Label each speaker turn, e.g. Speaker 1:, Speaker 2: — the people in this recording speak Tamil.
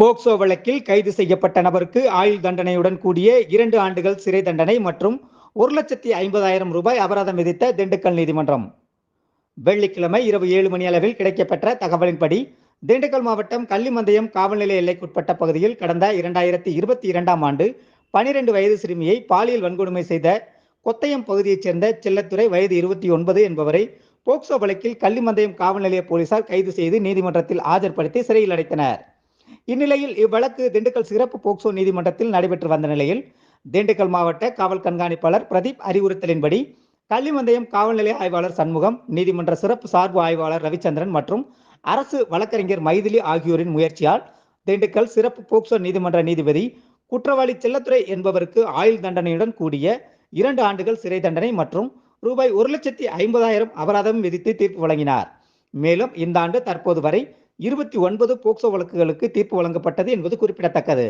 Speaker 1: போக்சோ வழக்கில் கைது செய்யப்பட்ட நபருக்கு ஆயுள் தண்டனையுடன் கூடிய இரண்டு ஆண்டுகள் சிறை தண்டனை மற்றும் ஒரு லட்சத்தி ஐம்பதாயிரம் ரூபாய் அபராதம் விதித்த திண்டுக்கல் நீதிமன்றம். வெள்ளிக்கிழமை இரவு ஏழு மணி அளவில் கிடைக்கப்பெற்ற தகவலின்படி திண்டுக்கல் மாவட்டம் கள்ளிமந்தயம் காவல்நிலைய எல்லைக்குட்பட்ட பகுதியில் கடந்த இரண்டாயிரத்தி இருபத்தி இரண்டாம் ஆண்டு பனிரெண்டு வயது சிறுமியை பாலியல் வன்கொடுமை செய்த கொத்தயம் பகுதியைச் சேர்ந்த செல்லத்துறை வயது இருபத்தி ஒன்பது என்பவரை போக்சோ வழக்கில் கள்ளிமந்தயம் காவல் நிலைய போலீசார் கைது செய்து நீதிமன்றத்தில் ஆஜர்படுத்தி சிறையில் அடைத்தனர். இந்நிலையில் இவ்வழக்கு திண்டுக்கல் சிறப்பு போக்சோ நீதிமன்றத்தில் நடைபெற்று வந்த நிலையில் திண்டுக்கல் மாவட்ட காவல் கண்காணிப்பாளர் பிரதீப் அறிவுறுத்தலின்படி கள்ளிமந்தயம் காவல்நிலைய ஆய்வாளர் சண்முகம் நீதிமன்ற சிறப்பு சார்பு ஆய்வாளர் ரவிச்சந்திரன் மற்றும் அரசு வழக்கறிஞர் மைதிலி ஆகியோரின் முயற்சியால் திண்டுக்கல் சிறப்பு போக்சோ நீதிமன்ற நீதிபதி குற்றவாளி செல்லத்துறை என்பவருக்கு ஆயுள் தண்டனையுடன் கூடிய இரண்டு ஆண்டுகள் சிறை தண்டனை மற்றும் ரூபாய் ஒரு லட்சத்தி ஐம்பதாயிரம் அபராதம் விதித்து தீர்ப்பு வழங்கினார். மேலும் இந்த ஆண்டு தற்போது வரை இருபத்தி ஒன்பது போக்சோ வழக்குகளுக்கு தீர்ப்பு வழங்கப்பட்டது என்பது குறிப்பிடத்தக்கது.